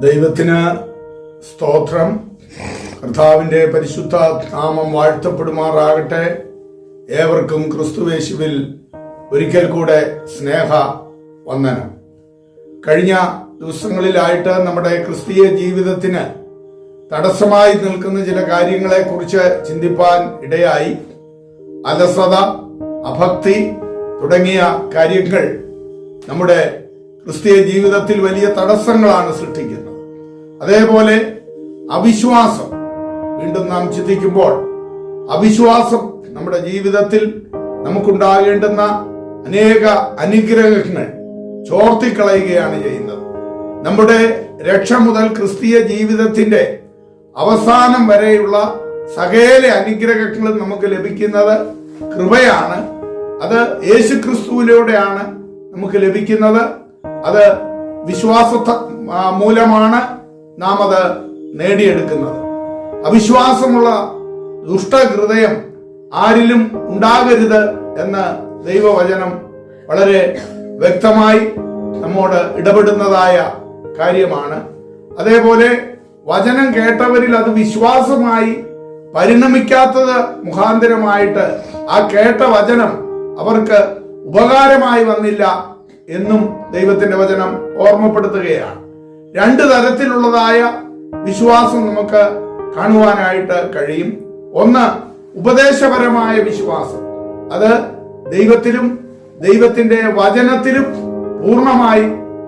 ദൈവത്തിന് സ്തോത്രം. കർത്താവിന്റെ പരിശുദ്ധ നാമം വാഴ്ത്തപ്പെടുമാറാകട്ടെ. ഏവർക്കും ക്രിസ്തുവേശുവിൽ ഒരിക്കൽ കൂടെ സ്നേഹ വന്ദനം. കഴിഞ്ഞ ദിവസങ്ങളിലായിട്ട് നമ്മുടെ ക്രിസ്തീയ ജീവിതത്തിന് തടസ്സമായി നിൽക്കുന്ന ചില കാര്യങ്ങളെ കുറിച്ച് ചിന്തിപ്പാൻ ഇടയായി. അലസത അഭക്തി തുടങ്ങിയ കാര്യങ്ങൾ നമ്മുടെ ക്രിസ്തീയ ജീവിതത്തിൽ വലിയ തടസ്സങ്ങളാണ് സൃഷ്ടിക്കുന്നത്. അതേപോലെ അവിശ്വാസം വീണ്ടും നാം ചിന്തിക്കുമ്പോൾ അവിശ്വാസം നമ്മുടെ ജീവിതത്തിൽ നമുക്കുണ്ടാകേണ്ടുന്ന അനേക അനുഗ്രഹങ്ങൾ ചോർത്തിക്കളയുകയാണ് ചെയ്യുന്നത്. നമ്മുടെ രക്ഷ മുതൽ ക്രിസ്തീയ ജീവിതത്തിന്റെ അവസാനം വരെയുള്ള സകല അനുഗ്രഹങ്ങളും നമുക്ക് ലഭിക്കുന്നത് കൃപയാണ്. അത് യേശു ക്രിസ്തുവിലൂടെയാണ് നമുക്ക് ലഭിക്കുന്നത്. അത് വിശ്വാസ മൂലമാണ് നാം അത് നേടിയെടുക്കുന്നത്. അവിശ്വാസമുള്ള ദുഷ്ടഹൃദയം ആരിലും ഉണ്ടാകരുത് എന്ന് ദൈവവചനം വളരെ വ്യക്തമായി നമ്മോട് ഇടപെടുന്നതായ കാര്യമാണ്. അതേപോലെ വചനം കേട്ടവരിൽ അത് വിശ്വാസമായി പരിണമിക്കാത്തത് മുഖാന്തരമായിട്ട് ആ കേട്ട വചനം അവർക്ക് ഉപകാരമായി വന്നില്ല എന്നും ദൈവത്തിന്റെ വചനം ഓർമ്മപ്പെടുത്തുകയാണ്. രണ്ട് തരത്തിലുള്ളതായ വിശ്വാസം നമുക്ക് കാണുവാനായിട്ട് കഴിയും. ഒന്ന് ഉപദേശപരമായ വിശ്വാസം. അത് ദൈവത്തിലും ദൈവത്തിന്റെ വചനത്തിലും പൂർണമായി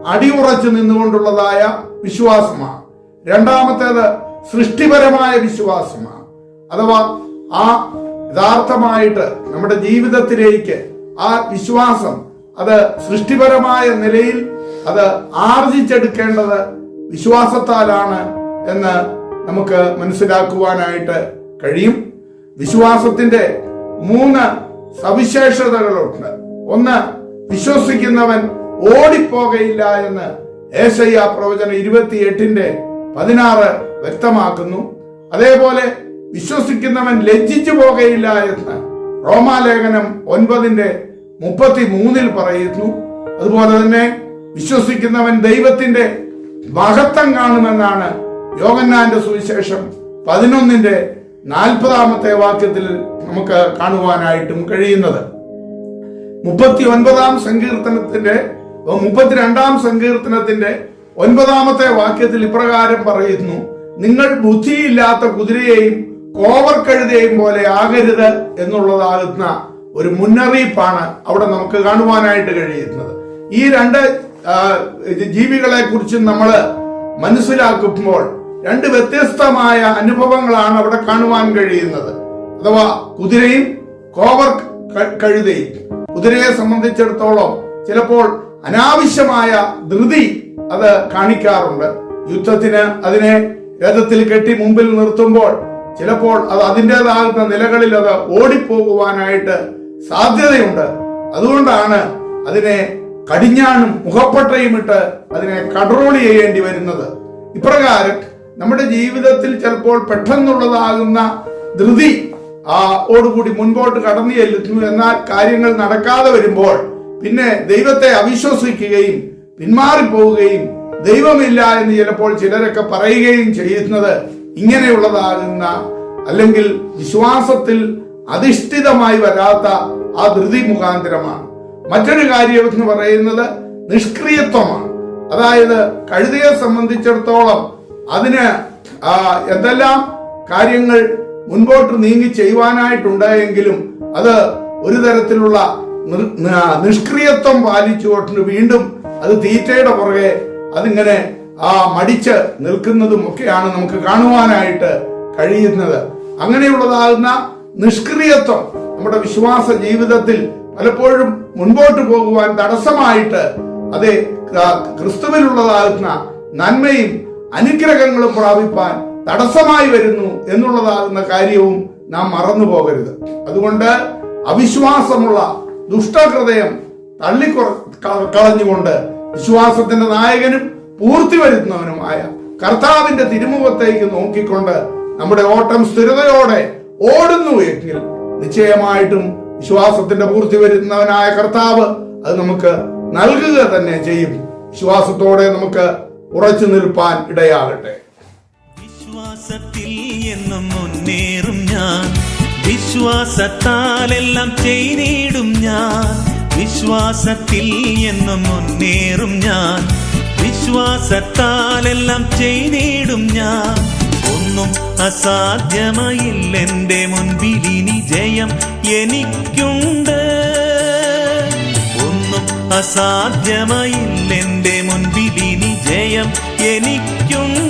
അടിയുറച്ചു നിന്നുകൊണ്ടുള്ളതായ വിശ്വാസമാണ്. രണ്ടാമത്തേത് സൃഷ്ടിപരമായ വിശ്വാസമാണ്. അഥവാ ആ യഥാർത്ഥമായിട്ട് നമ്മുടെ ജീവിതത്തിലേക്ക് ആ വിശ്വാസം അത് സൃഷ്ടിപരമായ നിലയിൽ അത് ആർജിച്ചെടുക്കേണ്ടത് വിശ്വാസത്താലാണ് എന്ന് നമുക്ക് മനസ്സിലാക്കുവാനായിട്ട് കഴിയും. വിശ്വാസത്തിന്റെ മൂന്ന് സവിശേഷതകളുണ്ട്. ഒന്ന് വിശ്വസിക്കുന്നവൻ ഓടിപ്പോകയില്ല എന്ന് ഏശയ്യ പ്രവചനം ഇരുപത്തിയെട്ടിന്റെ പതിനാറ് വ്യക്തമാക്കുന്നു. അതേപോലെ വിശ്വസിക്കുന്നവൻ ലജ്ജിച്ചു പോകയില്ല എന്ന് റോമാലേഖനം ഒൻപതിന്റെ മുപ്പത്തി മൂന്നിൽ പറയുന്നു. അതുപോലെ തന്നെ വിശ്വസിക്കുന്നവൻ ദൈവത്തിന്റെ മഹത്വം കാണുമെന്നാണ് യോഗന്നാന്റെ സുവിശേഷം പതിനൊന്നിന്റെ നാൽപ്പതാമത്തെ വാക്യത്തിൽ നമുക്ക് കാണുവാനായിട്ടും കഴിയുന്നത്. മുപ്പത്തി ഒൻപതാം സങ്കീർത്തനത്തിന്റെ മുപ്പത്തിരണ്ടാം സങ്കീർത്തനത്തിന്റെ ഒൻപതാമത്തെ വാക്യത്തിൽ ഇപ്രകാരം പറയുന്നു. നിങ്ങൾ ബുദ്ധിയില്ലാത്ത കുതിരയെയും കോവർക്കഴുതയെയും പോലെ ആകരുത് എന്നുള്ളതാകുന്ന ഒരു മുന്നറിയിപ്പാണ് അവിടെ നമുക്ക് കാണുവാനായിട്ട് കഴിയുന്നത്. ഈ രണ്ട് ജീവികളെ കുറിച്ച് നമ്മൾ മനസ്സിലാക്കുമ്പോൾ രണ്ട് വ്യത്യസ്തമായ അനുഭവങ്ങളാണ് അവിടെ കാണുവാൻ കഴിയുന്നത്. അഥവാ കുതിരയും കോവർ കഴുതയും. കുതിരയെ സംബന്ധിച്ചിടത്തോളം ചിലപ്പോൾ അനാവശ്യമായ ധൃതി അത് കാണിക്കാറുണ്ട്. യുദ്ധത്തിന് അതിനെ രഥത്തിൽ കെട്ടി മുമ്പിൽ നിർത്തുമ്പോൾ ചിലപ്പോൾ അത് അതിന്റെതാകുന്ന നിലകളിൽ അത് ഓടിപ്പോകുവാനായിട്ട് സാധ്യതയുണ്ട്. അതുകൊണ്ടാണ് അതിനെ കടിഞ്ഞാണും മുഖപ്പട്ടയും ഇട്ട് അതിനെ കൺട്രോൾ ചെയ്യേണ്ടി വരുന്നത്. ഇപ്രകാരം നമ്മുടെ ജീവിതത്തിൽ ചിലപ്പോൾ പെട്ടെന്നുള്ളതാകുന്ന ധൃതി ആ ഓടുകൂടി മുൻപോട്ട് കടന്നു ചെല്ലുന്നു എന്നാൽ കാര്യങ്ങൾ നടക്കാതെ വരുമ്പോൾ പിന്നെ ദൈവത്തെ അവിശ്വസിക്കുകയും പിന്മാറിപ്പോവുകയും ദൈവമില്ല എന്ന് ചിലപ്പോൾ ചിലരൊക്കെ പറയുകയും ചെയ്യുന്നത് ഇങ്ങനെയുള്ളതാകുന്ന അല്ലെങ്കിൽ വിശ്വാസത്തിൽ അധിഷ്ഠിതമായി വരാത്ത ആ ധൃതി മുഖാന്തരമാണ്. മറ്റൊരു കാര്യം എന്ന് പറയുന്നത് നിഷ്ക്രിയത്വമാണ്. അതായത് കഴുതയെ സംബന്ധിച്ചിടത്തോളം അതിന് എന്തെല്ലാം കാര്യങ്ങൾ മുൻപോട്ട് നീങ്ങി ചെയ്യുവാനായിട്ടുണ്ടായെങ്കിലും അത് ഒരു തരത്തിലുള്ള നിഷ്ക്രിയത്വം പാലിച്ചുകൊണ്ട് വീണ്ടും അത് തീറ്റയുടെ പുറകെ അതിങ്ങനെ ആ മടിച്ച് നിൽക്കുന്നതും ഒക്കെയാണ് നമുക്ക് കാണുവാനായിട്ട് കഴിയുന്നത്. അങ്ങനെയുള്ളതാകുന്ന നിഷ്ക്രിയത്വം നമ്മുടെ വിശ്വാസ ജീവിതത്തിൽ പലപ്പോഴും മുൻപോട്ട് പോകുവാൻ തടസ്സമായിട്ട് അതെ ക്രിസ്തുവിലുള്ളതാകുന്ന നന്മയും അനുഗ്രഹങ്ങളും പ്രാപിപ്പാൻ തടസ്സമായി വരുന്നു എന്നുള്ളതാകുന്ന കാര്യവും നാം മറന്നു പോകരുത്. അതുകൊണ്ട് അവിശ്വാസമുള്ള ദുഷ്ടഹൃദയം തള്ളിക്കൊ കളഞ്ഞുകൊണ്ട് വിശ്വാസത്തിന്റെ നായകനും പൂർത്തി വരുത്തുന്നവനുമായ കർത്താവിന്റെ തിരുമുഖത്തേക്ക് നോക്കിക്കൊണ്ട് നമ്മുടെ ഓട്ടം സ്ഥിരതയോടെ ഓടുന്നു എങ്കിൽ നിശ്ചയമായിട്ടും വിശ്വാസത്തിന്റെ പൂർത്തി വരുന്നവനായ കർത്താവ് അത് നമുക്ക് നൽകുക തന്നെ ചെയ്യും. വിശ്വാസത്തോടെ നമുക്ക് ഉറച്ചു നിൽപ്പാൻ ഇടയാകട്ടെ. വിശ്വാസത്തിൽ എന്നും മുന്നേറും ഞാൻ. വിശ്വാസത്താലെല്ലാം ചെയ്തിടും ഞാൻ. വിശ്വാസത്തിൽ എന്നും മുന്നേറും ഞാൻ. വിശ്വാസത്താലെല്ലാം ചെയ്തിടും ഞാൻ. ഒന്നും അസാധ്യമായില്ലെന്റെ മുൻപിലിനി ജയം എനിക്കുണ്ട്. ഒന്നും അസാധ്യമായില്ലെന്റെ മുൻപിലിനി ജയം എനിക്കുണ്ട്.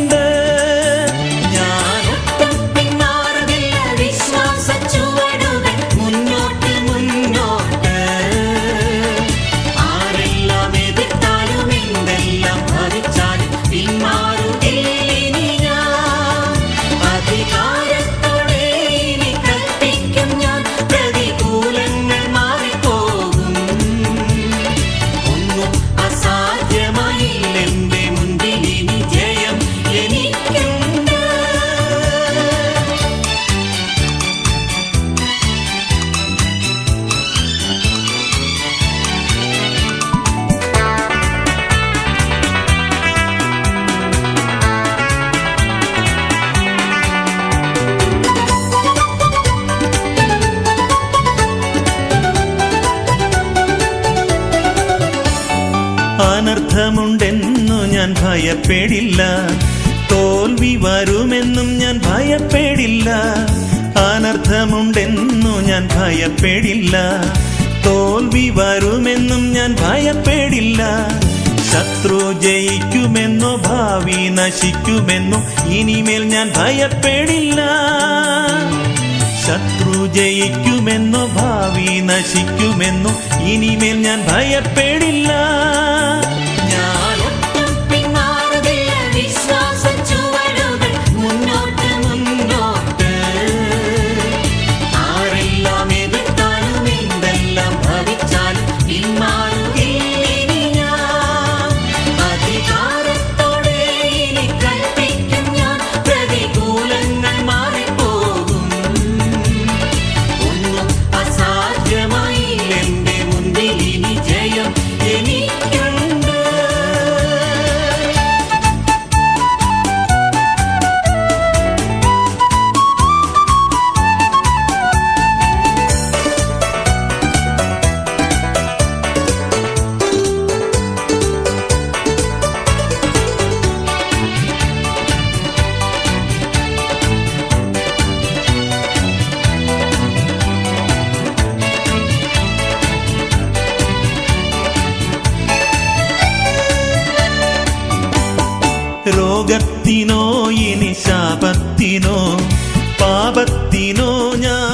അനർത്ഥമുണ്ടെന്നു ഞാൻ ഭയപ്പെടില്ല. തോൽവി വരുമെന്നും ഞാൻ ഭയപ്പെടില്ല. അനർത്ഥമുണ്ടെന്നു ഞാൻ ഭയപ്പെടില്ല. തോൽവി വരുമെന്നും ഞാൻ ഭയപ്പെടില്ല. ശത്രു ജയിക്കുമെന്നോ ഭാവി നശിക്കുമെന്നോ ഇനിമേൽ ഞാൻ ഭയപ്പെടില്ല. ശത്രു ജയിക്കുമെന്നോ ഭാവി നശിക്കുമെന്നോ ഇനിമേൽ ഞാൻ ഭയപ്പെടില്ല. രോഗത്തിനോ ഇനി ശാപത്തിനോ പാപത്തിനോ ഞാൻ